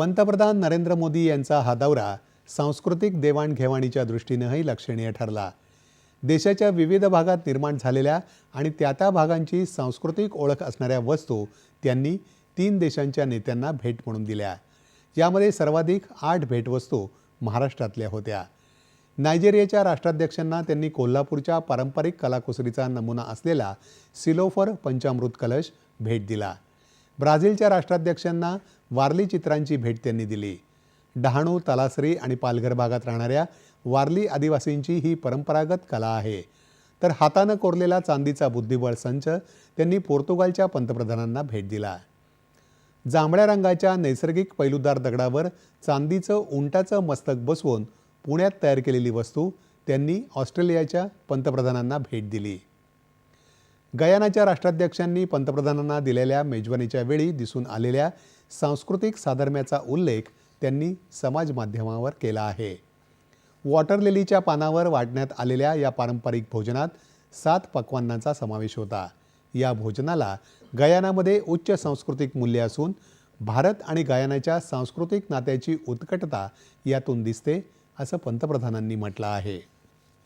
पंतप्रधान नरेंद्र मोदी यांचा हा दौरा सांस्कृतिक देवाणघेवाणीच्या दृष्टीनंही लक्षणीय ठरला. देशाच्या विविध भागात निर्माण झालेल्या आणि त्या त्या भागांची सांस्कृतिक ओळख असणाऱ्या वस्तू त्यांनी तीन देशांच्या नेत्यांना भेट म्हणून दिल्या. यामध्ये सर्वाधिक आठ भेटवस्तू महाराष्ट्रातल्या होत्या. नायजेरियाच्या राष्ट्राध्यक्षांना त्यांनी कोल्हापूरच्या पारंपरिक कलाकुसरीचा नमुना असलेला सिलोफर पंचामृत कलश भेट दिला. ब्राझीलच्या राष्ट्राध्यक्षांना वारली चित्रांची भेट त्यांनी दिली. डहाणू तलासरी आणि पालघर भागात राहणाऱ्या वारली आदिवासींची ही परंपरागत कला आहे. तर हातानं कोरलेला चांदीचा बुद्धिबळ संच त्यांनी पोर्तुगालच्या पंतप्रधानांना भेट दिला. जांभळ्या रंगाच्या नैसर्गिक पैलूदार दगडावर चांदीचं उंटाचं मस्तक बसवून पुण्यात तयार केलेली वस्तू त्यांनी ऑस्ट्रेलियाच्या पंतप्रधानांना भेट दिली. गयानाच्या राष्ट्राध्यक्षांनी पंतप्रधानांना दिलेल्या मेजवानीच्या वेळी दिसून आलेल्या सांस्कृतिक साधर्म्याचा उल्लेख त्यांनी समाज माध्यमावर केला आहे. वॉटर लिलीच्या पानावर वाढण्यात आलेल्या या पारंपरिक भोजनात सात पक्वान्नांचा समावेश होता. या भोजनाला गयानामध्ये उच्च सांस्कृतिक मूल्य असून भारत आणि गयानाच्या सांस्कृतिक नात्याची उत्कटता यातून दिसते असं पंतप्रधानांनी म्हटलं आहे.